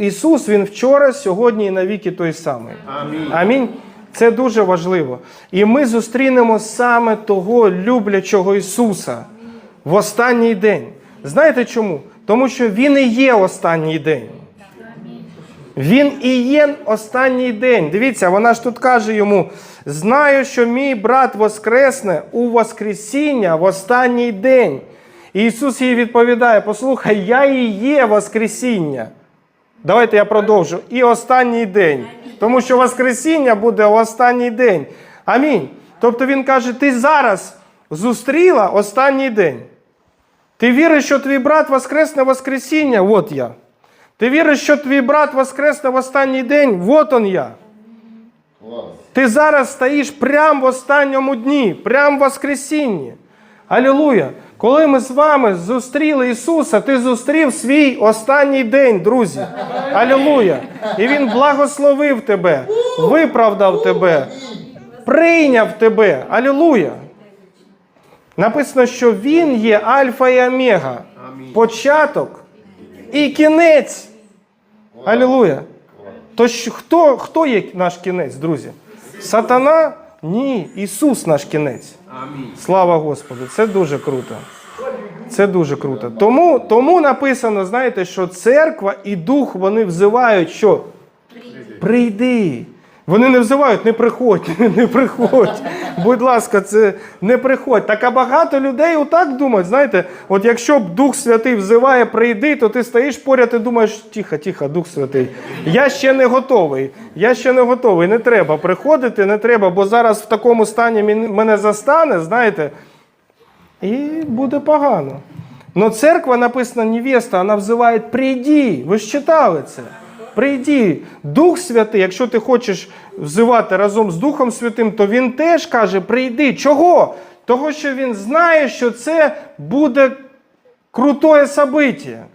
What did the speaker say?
Ісус Він вчора, сьогодні і навіки той самий. Амінь. Амінь. Це дуже важливо. І ми зустрінемо саме того люблячого Ісуса в останній день. Знаєте чому? Тому що Він і є останній день. Він і є останній день. Дивіться, вона ж тут каже йому: знаю, що мій брат воскресне у Воскресіння в останній день. І Ісус їй відповідає: Послухай, я і є Воскресіння. Давайте я продовжу. І останній день. Тому що Воскресіння буде в останній день. Амінь. Тобто він каже: ти зараз зустріла останній день. Ти віриш, що твій брат воскресне Воскресіння? От я. Ти віриш, що твій брат воскресне в останній день? Вот он я. Ти зараз стоїш прямо в останньому дні, прямо в Воскресінні. Алілуя! Коли ми з вами зустріли Ісуса, ти зустрів свій останній день, друзі. Алілуя! І Він благословив тебе, виправдав тебе, прийняв тебе. Алілуя! Написано, що Він є Альфа і Омега, початок і кінець. Алілуя! То хто, хто є наш кінець, друзі? Сатана? Ні, Ісус наш кінець. Амінь. Слава Господу, це дуже круто. Це дуже круто. Тому, тому написано, знаєте, що церква і дух вони взивають, що прийди. Вони не взивають, не приходь, не приходь. Будь ласка, це не приходь. Так а багато людей отак думають. Знаєте, от якщо Дух Святий взиває прийди, то ти стоїш поряд і думаєш, тихо, тихо, Дух Святий. Я ще не готовий. Я ще не готовий. Не треба приходити, не треба, бо зараз в такому стані мене застане, знаєте, і буде погано. Но церква написана невеста, вона взиває прийди. Ви ж читали це. Прийди. Дух Святий, якщо ти хочеш взивати разом з Духом Святим, то він теж каже: прийди. Чого? Того, що він знає, що це буде крутое собиття.